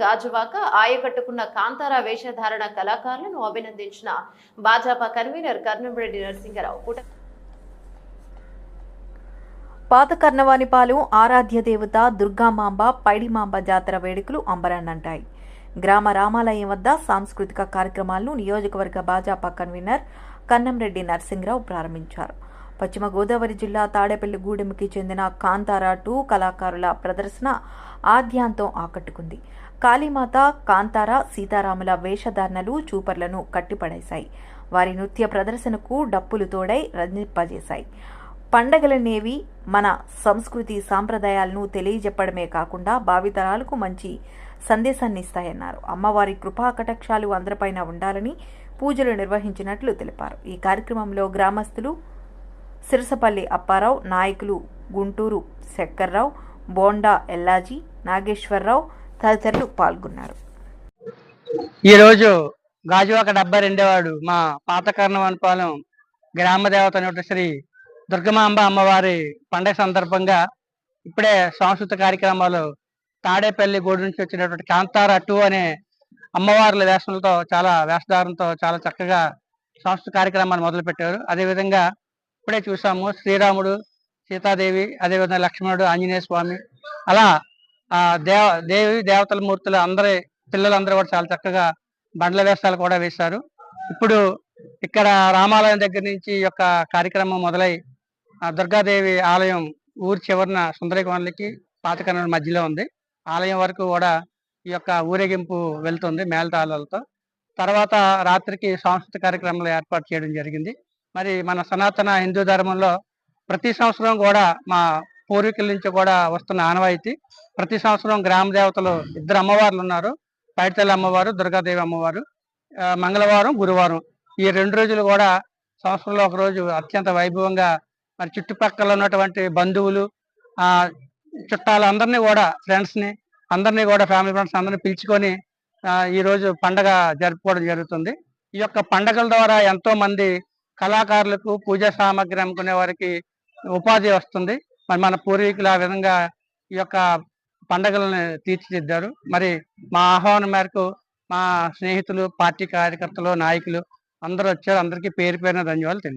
గాజువాక ఆయకట్టుకున్న కాంతారా వేషధారణ కళాకారులను అభినందించిన భాజపా కన్వీనర్ కర్నంరెడ్డి నరసింహరావు. పుట పాత కర్ణవానిపాలెం ఆరాధ్య దేవత దుర్గామాంబ పైడిమాంబ జాతర వేడుకలు అంబరాన్నంటాయి. గ్రామ రామాలయం వద్ద సాంస్కృతిక కార్యక్రమాలను నియోజకవర్గ భాజపా కన్వీనర్ కన్నంరెడ్డి నరసింహరావు ప్రారంభించారు. పశ్చిమ గోదావరి జిల్లా తాడేపల్లిగూడెంకి చెందిన కాంతారా టూ కళాకారుల ప్రదర్శన ఆద్యాంతం ఆకట్టుకుంది. కాళీమాత కాంతార సీతారాముల వేషధారణలు చూపర్లను కట్టిపడేశాయి. వారి నృత్య ప్రదర్శనకు డప్పులు తోడై రంజింపజేశాయి పండగలనేవి మన సంస్కృతి సాంప్రదాయాలను తెలియజెప్పడమే కాకుండా భావితరాలకు మంచి సందేశాన్ని ఇస్తాయన్నారు అమ్మవారి కృపా కటాక్షాలు అందరిపైన ఉండాలని పూజలు నిర్వహించినట్లు తెలిపారు. ఈ కార్యక్రమంలో గ్రామస్తులు సిరసపల్లి అప్పారావు నాయకులు గుంటూరు శక్కర్రావు బోండా ఎల్లాజీ నాగేశ్వరరావు తదితరులు పాల్గొన్నారు. ఈరోజు గాజువాక డెబ్బై రెండేవాడు మా పాత కర్ణవనపాలెం గ్రామ దేవత శ్రీ దుర్గమాంబ అమ్మవారి పండగ సందర్భంగా ఇప్పుడే సాంస్కృతిక కార్యక్రమాలు తాడేపల్లి గోడు నుంచి వచ్చినటువంటి కాంతార టూ అనే అమ్మవార్ల వేషంతో చాలా వేషధారంతో చాలా చక్కగా సాంస్కృతిక కార్యక్రమాలు మొదలుపెట్టారు. అదేవిధంగా ఇప్పుడే చూసాము శ్రీరాముడు సీతాదేవి అదేవిధంగా లక్ష్మణుడు ఆంజనేయ స్వామి. అలా ఆ దేవ దేవి దేవతల మూర్తులు అందరి పిల్లలందరూ కూడా చాలా చక్కగా బండ్ల వేషాలు కూడా వేశారు. ఇప్పుడు ఇక్కడ రామాలయం దగ్గర నుంచి ఈ యొక్క కార్యక్రమం మొదలై ఆ దుర్గాదేవి ఆలయం ఊరి చివరన సుందరకోనలకి పాతకర్ణ మధ్యలో ఉంది. ఆలయం వరకు కూడా ఈ యొక్క ఊరేగింపు వెళ్తుంది మేళతాళాలతో. తర్వాత రాత్రికి సాంస్కృతిక కార్యక్రమాలు ఏర్పాటు చేయడం జరిగింది. మరి మన సనాతన హిందూ ధర్మంలో ప్రతి సంవత్సరం కూడా మా పూర్వీకుల నుంచి కూడా వస్తున్న ఆనవాయితీ. ప్రతి సంవత్సరం గ్రామ దేవతలు ఇద్దరు అమ్మవార్లు ఉన్నారు. పైడితల్లి అమ్మవారు దుర్గాదేవి అమ్మవారు. మంగళవారం గురువారం. ఈ రెండు రోజులు కూడా సంవత్సరంలో ఒక రోజు అత్యంత వైభవంగా మరి చుట్టుపక్కల ఉన్నటువంటి బంధువులు ఆ కూడా ఫ్రెండ్స్ని అందరినీ కూడా ఫ్యామిలీ ఫ్రెండ్స్ అందరినీ పిలుచుకొని ఈరోజు పండగ జరుపుకోవడం జరుగుతుంది. ఈ యొక్క పండగల ద్వారా ఎంతో మంది కళాకారులకు పూజా సామాగ్రి అమ్ముకునే వారికి ఉపాధి వస్తుంది. మరి మన పూర్వీకులు ఆ విధంగా ఈ యొక్క పండగలను తీర్చిదిద్దారు. మరి మా ఆహ్వానం మేరకు మా స్నేహితులు పార్టీ కార్యకర్తలు నాయకులు అందరూ వచ్చారు. అందరికీ పేరు పేరున ధన్యవాదాలు తెలియదు